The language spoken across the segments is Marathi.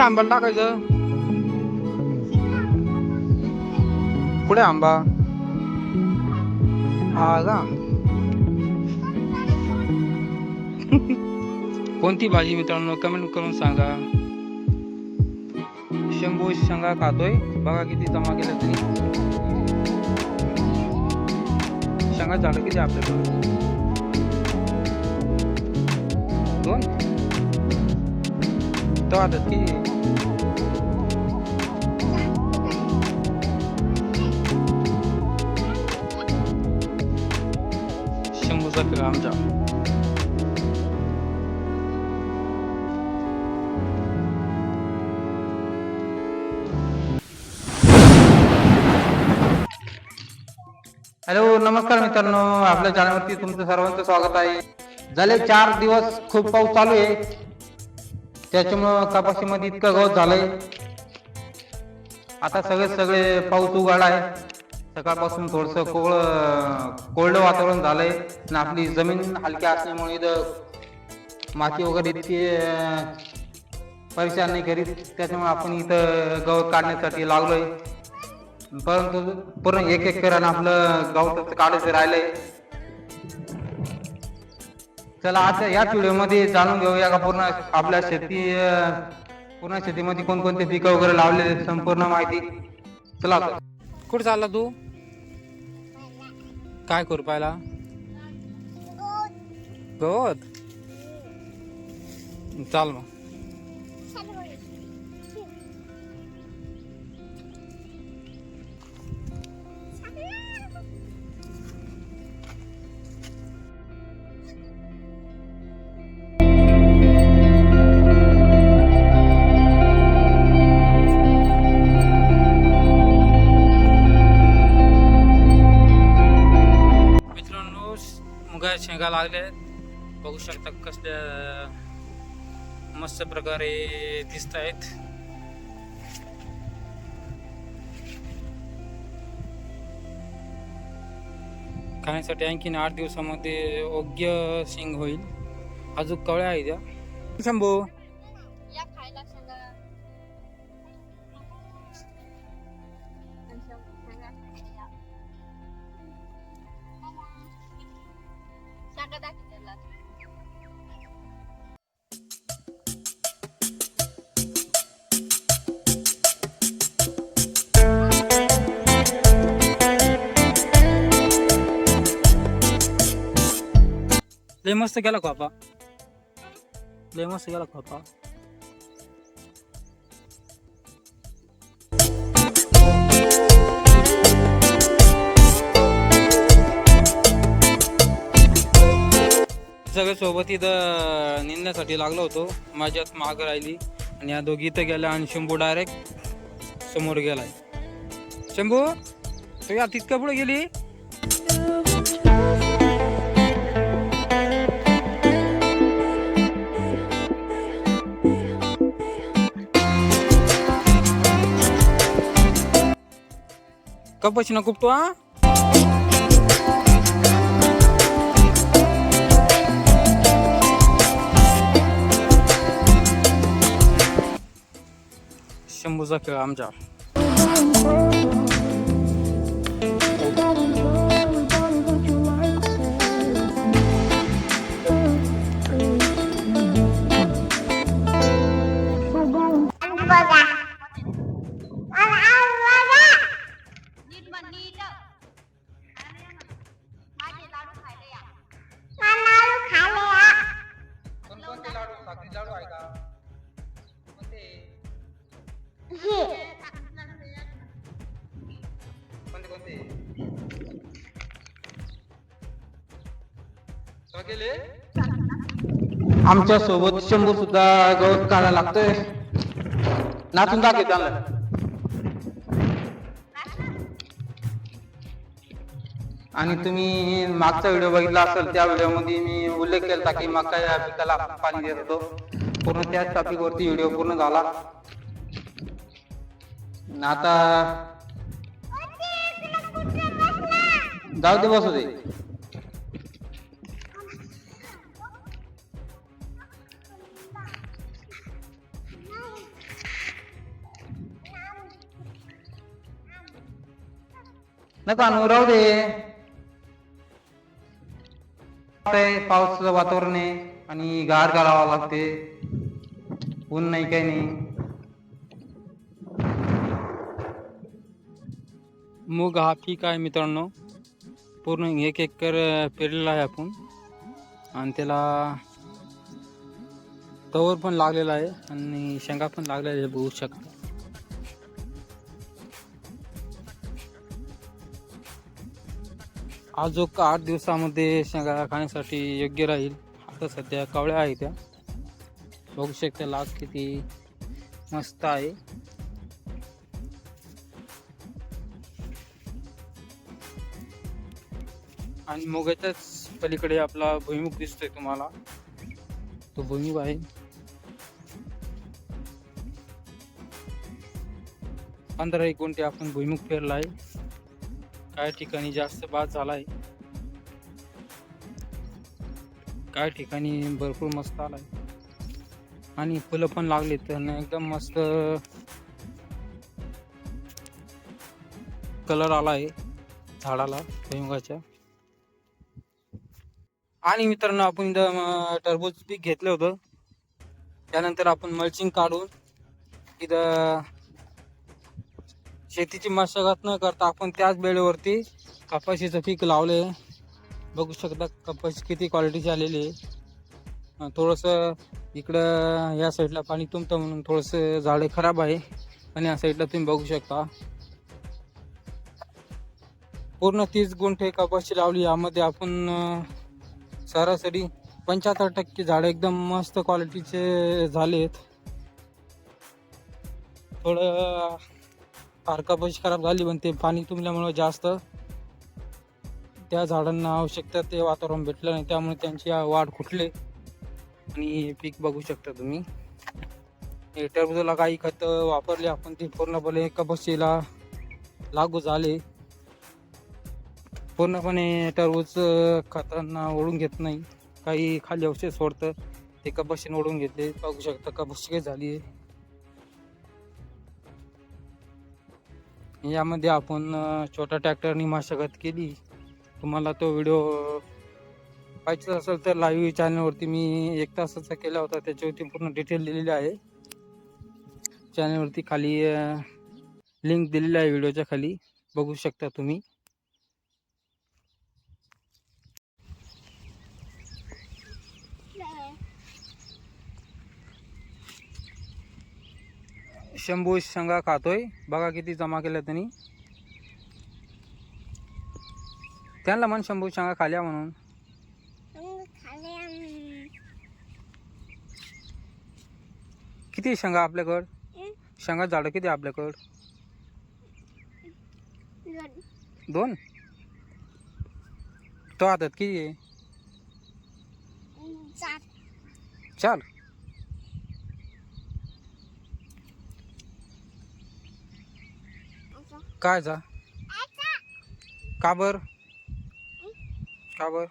कोणत्या आंबा टाकायचं. कुठे आंबा? हा का? कोणती भाजी मित्रांनो? कमेंट करून सांगा. शंभू शेंगा खातोय. बघा किती जमा केलं तरी. शेंगा झालं किती आपल्याकडं? दोन? तो आता किती? शंभूचा आमच्या? हॅलो नमस्कार मित्रांनो. आपल्या चॅनलवरती तुमचं सर्वांचं स्वागत आहे. झाले चार दिवस खूप पाऊस चालू आहे. त्याच्यामुळं कपाशीमध्ये इतकं गवत झालंय. आता सगळे सगळे पाऊस उघाडा आहे. सकाळपासून थोडस कोळ कोल्ड वातावरण झालंय आणि आपली जमीन हलकी असल्यामुळे इथं माती वगैरे इतकी परेशान नाही करीत. त्याच्यामुळे आपण इथं गवत काढण्यासाठी लागलोय. परंतु पूर्ण एक एक करानं आपलं गवत काढायचं राहिलंय. चला आता याच व्हिडिओमध्ये जाणून घेऊया का पूर्ण आपल्या शेती पूर्ण शेतीमध्ये कोणकोणते पिकं वगैरे लावलेले संपूर्ण माहिती. चला कुठे चालला तू? काय करू पाहिला? गवत चाल मग. मुगा लागले. आहेत बघू शकता कसल्या मस्त प्रकारे दिसत आहेत. खाण्यासाठी आणखीन आठ दिवसामध्ये योग्य सिंग होईल. अजून कवळ्या आहेत त्या शंभू. लय मस्त गेला खोपा लय मस्त गेला खोपा सगळ्या सोबत इथं निंदण्यासाठी लागलो होतो. माझ्यात माग राहिली. आणि या दोघी इथं गेल्या आणि शंभू डायरेक्ट समोर गेलाय. शंभू तुझ्या या तितक्या पुढे गेली? कपशी ना कुपतो हा शंभूचा खेळ आमच्या आहे का? कोणते कोणते कोणते? आमच्यासोबत शंभू सुद्धा गवत काढायला लागतोय. नाचून दाखव त्यांना. आणि तुम्ही मागचा व्हिडिओ बघितला असेल त्या व्हिडिओमध्ये मी उल्लेख केला की मका या पिकाला आपण पाणी देत होतो. पूर्ण त्याच टॉपिकवरती व्हिडिओ पूर्ण झाला. आता जाऊ दे बसू दे. नको राहू दे. आहे, पावसाचं वातावरण आहे आणि गार घालावं लागते. ऊन नाही काही नाही. मूग हा पीक आहे मित्रांनो. पूर्ण एक एकर पेरलेला आहे आपण. आणि त्याला तवर पण लागलेला आहे आणि शेंगा पण लागलेला आहे बघू शकता. हा जो आठ दिवसामध्ये शेंगा खाण्यासाठी योग्य राहील? आता सध्या कवळ्या आहे त्या. बघू शकता लाग किती मस्त आहे. आणि मुगाच्याच पलीकडे आपला भुईमुख दिसतोय तुम्हाला. तो भुईमुख आहे. पंधरा एक गुंठे आपण भुईमुख पेरला आहे. काही ठिकाणी जास्त बाद झाला आहे काही ठिकाणी भरपूर मस्त आलाय. आणि फुलं पण लागली तर एकदम मस्त कलर आला आहे झाडाला भुईमुगाच्या आणि मित्रांनो आपण इथं टरबूज पीक घेतलं होतं. त्यानंतर आपण मल्चिंग काढून इथं शेतीची मशागत न करता आपण त्याच वेळेवरती कपाशीचं पीक लावले. बघू शकता कपाशी किती क्वालिटीची आलेली आहे. थोडंसं इकडं या साईडला पाणी तुमतं म्हणून थोडंसं झाडे खराब आहे. आणि या साईडला तुम्ही बघू शकता. पूर्ण तीस गुंठे कपाशी लावली. यामध्ये आपण सरासरी पंच्याहत्तर टक्के झाडं एकदम मस्त क्वालिटीचे झालेत. थोडं फार खराब झाली पण ते पाणी तुमल्यामुळं जास्त. त्या झाडांना आवश्यकता ते वातावरण भेटलं नाही त्यामुळे त्यांची वाढ खुटले आणि हे पीक बघू शकता तुम्ही. हे टरबूजाला काही खत वापरले आपण ते पूर्णपणे कपाशीला लागू झाले. पूर्णपणे टरबूज खतांना ओढून घेत नाही. काही खाली औषध सोडतं ते कपाशीने ओढून घेतले. बघू शकता कपाशी काही झाली आहे. यामध्ये आपण छोट्या ट्रॅक्टरनी मशागत केली. तुम्हाला तो व्हिडिओ पाहिजे असेल तर लाईव्ह चॅनलवरती मी एक तासाचा केला होता. त्याच्यावरती पूर्ण डिटेल दिलेली आहे. चॅनलवरती खाली लिंक दिलेली आहे व्हिडिओच्या खाली. बघू शकता तुम्ही. शंभू शेंगा खातोय. बघा किती जमा केल्या त्यांनी. त्यांना म्हण शंभू शेंगा खाल्या म्हणून. किती शेंगा आपल्याकड? शेंगा झाडं किती आपल्याकड? दोन. तो हातात किती आहे? चार? काय जा? का बर? का बर?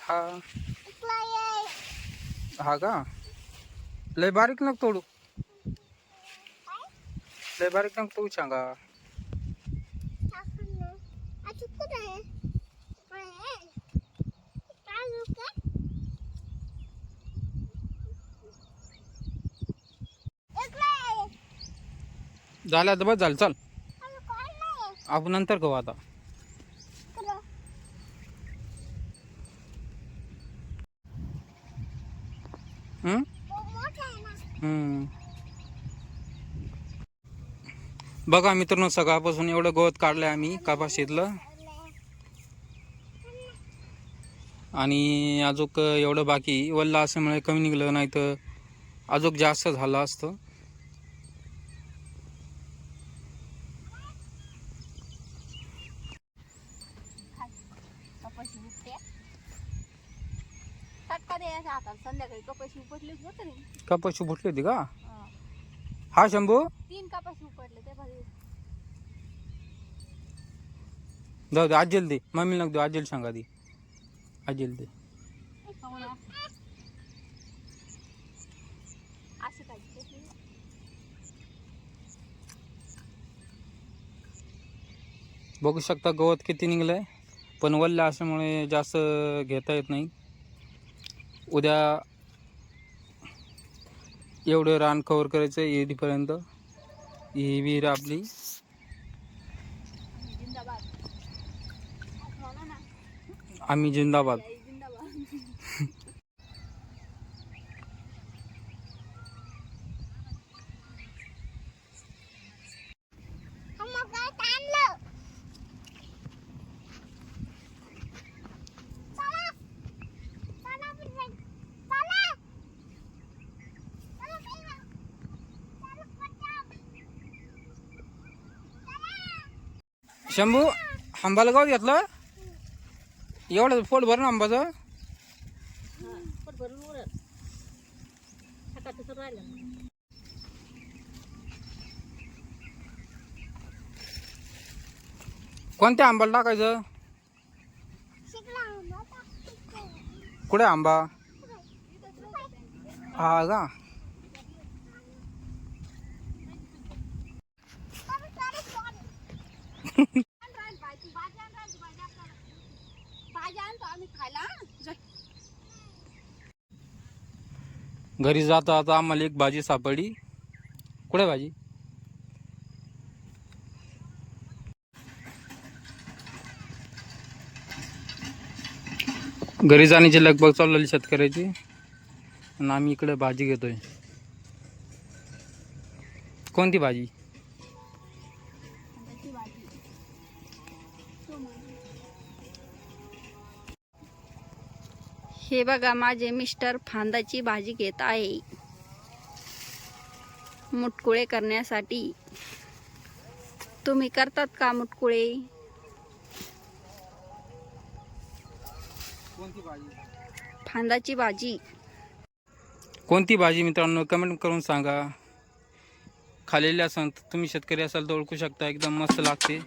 हा. हा का? लय बारीक नको तोडू. लय बारीक नको तोडू सांगा. झालं आता बस झालं चल. आपण नंतर करू आता. बघा मित्रांनो सकाळपासून एवढं गवत काढलंय आम्ही कपाशीतलं आणि अजूक एवढं बाकी. वल्ला असल्यामुळे कमी निघलं नाही तर अजूक जास्त झालं असतं. फुटली कपाशी फुटली होती का? हा. शंभू? तीन कपाशी ते जाऊ दे आजील दे. मम्मी नको देऊ आजील सांगा दे आजील दे. बघू शकता गवत किती निघलंय. आहे पण वल्ल्या असल्यामुळे जास्त घेता येत नाही. उद्या एवढं रान कवर करायचं आहे ईदीपर्यंत ही विहीर आपली. आम्ही जिंदाबाद. शंभू आंबाला गाव घेतलं? एवढं पोट भरून आंबाचं? कोणत्या आंबाला टाकायचं? कुठे आंबा? हा का भाज्या आणतो आम्ही खायला हं? जा. घरी जाता आता आम्हाला एक भाजी सापडली. कुठे भाजी? घरी जाण्याची लगबग चाललेली शेतकऱ्याची. आणि आम्ही इकडे भाजी घेतोय. कोणती भाजी? हे बघा माझे मिस्टर फांदाची भाजी घेत आहे. मुटकुळे करण्यासाठी. तुम्ही करतात का मुटकुळे? फांदाची भाजी. कोणती भाजी मित्रांनो? कमेंट करून सांगा. खाल्लेली असाल तर तुम्ही शेतकरी असाल तर ओळखू शकता एकदम मस्त लागते.